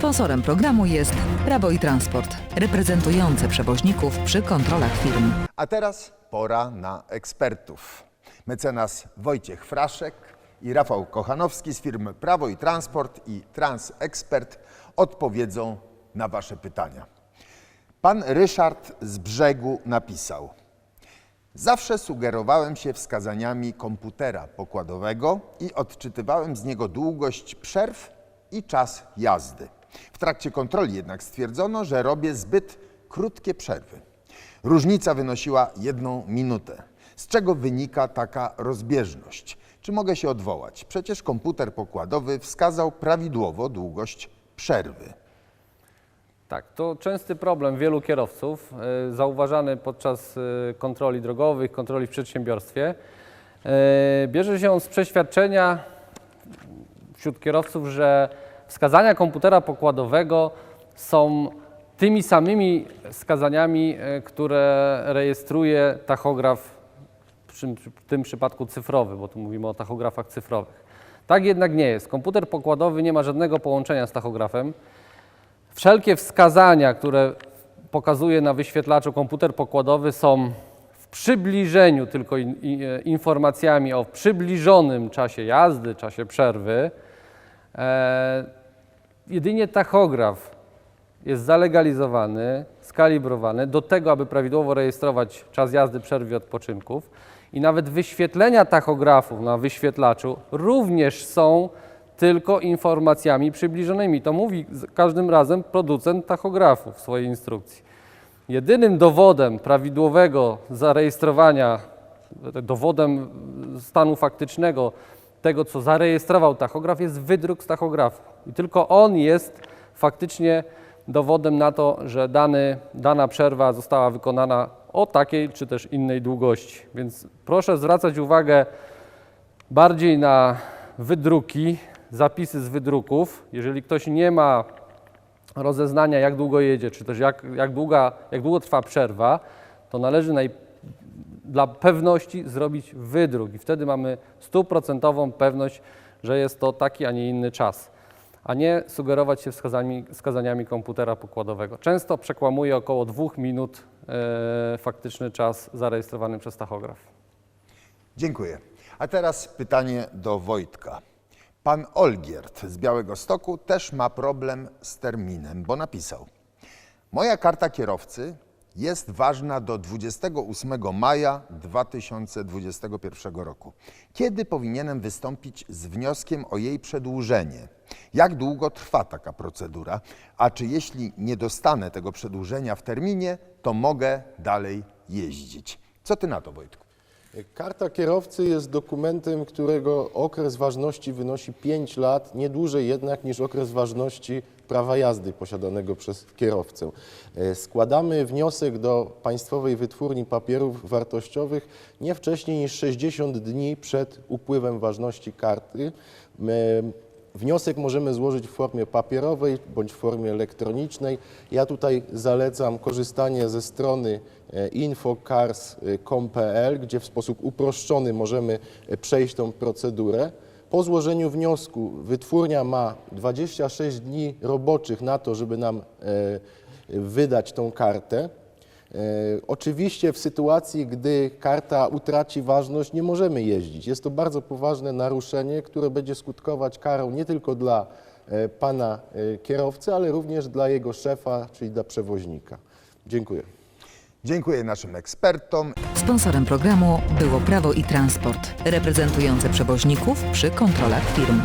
Sponsorem programu jest Prawo i Transport, reprezentujące przewoźników przy kontrolach firm. A teraz pora na ekspertów. Mecenas Wojciech Fraszek i Rafał Kochanowski z firmy Prawo i Transport i Transekspert odpowiedzą na Wasze pytania. Pan Ryszard z brzegu napisał: Zawsze sugerowałem się wskazaniami komputera pokładowego i odczytywałem z niego długość przerw i czas jazdy. W trakcie kontroli jednak stwierdzono, że robię zbyt krótkie przerwy. Różnica wynosiła jedną minutę. Z czego wynika taka rozbieżność? Czy mogę się odwołać? Przecież komputer pokładowy wskazał prawidłowo długość przerwy. Tak, to częsty problem wielu kierowców, e, zauważany podczas e, kontroli drogowych, kontroli w przedsiębiorstwie. E, Bierze się on z przeświadczenia wśród kierowców, że wskazania komputera pokładowego są tymi samymi wskazaniami, e, które rejestruje tachograf, w tym przypadku cyfrowy, bo tu mówimy o tachografach cyfrowych. Tak jednak nie jest. Komputer pokładowy nie ma żadnego połączenia z tachografem. Wszelkie wskazania, które pokazuje na wyświetlaczu komputer pokładowy są w przybliżeniu tylko e, informacjami o przybliżonym czasie jazdy, czasie przerwy. Jedynie tachograf jest zalegalizowany, skalibrowany do tego, aby prawidłowo rejestrować czas jazdy, przerwy odpoczynków. I nawet wyświetlenia tachografów na wyświetlaczu również są tylko informacjami przybliżonymi. To mówi każdym razem producent tachografu w swojej instrukcji. Jedynym dowodem prawidłowego zarejestrowania, dowodem stanu faktycznego tego, co zarejestrował tachograf, jest wydruk z tachografu. I tylko on jest faktycznie dowodem na to, że dany, dana przerwa została wykonana o takiej czy też innej długości. Więc proszę zwracać uwagę bardziej na wydruki, zapisy z wydruków. Jeżeli ktoś nie ma rozeznania, jak długo jedzie, czy też jak, jak, długa, jak długo trwa przerwa, to należy naj, dla pewności zrobić wydruk i wtedy mamy stuprocentową pewność, że jest to taki, a nie inny czas, a nie sugerować się wskazaniami, wskazaniami komputera pokładowego. Często przekłamuje około dwóch minut e, faktyczny czas zarejestrowany przez tachograf. Dziękuję. A teraz pytanie do Wojtka. Pan Olgierd z Białego Stoku też ma problem z terminem, bo napisał: Moja karta kierowcy jest ważna do 28 maja 2021 roku. Kiedy powinienem wystąpić z wnioskiem o jej przedłużenie? Jak długo trwa taka procedura? A czy jeśli nie dostanę tego przedłużenia w terminie, to mogę dalej jeździć? Co ty na to, Wojtku? Karta kierowcy jest dokumentem, którego okres ważności wynosi 5 lat, nie dłużej jednak niż okres ważności prawa jazdy posiadanego przez kierowcę. E, Składamy wniosek do Państwowej Wytwórni Papierów Wartościowych nie wcześniej niż 60 dni przed upływem ważności karty. Wniosek możemy złożyć w formie papierowej bądź w formie elektronicznej. Ja tutaj zalecam korzystanie ze strony e, infocars.com.pl, gdzie w sposób uproszczony możemy e, przejść tą procedurę. Po złożeniu wniosku wytwórnia ma 26 dni roboczych na to, żeby nam e, wydać tą kartę. E, Oczywiście w sytuacji, gdy karta utraci ważność, nie możemy jeździć. Jest to bardzo poważne naruszenie, które będzie skutkować karą nie tylko dla e, pana e, kierowcy, ale również dla jego szefa, czyli dla przewoźnika. Dziękuję. Dziękuję naszym ekspertom. Sponsorem programu było Prawo i Transport, reprezentujące przewoźników przy kontrolach firm.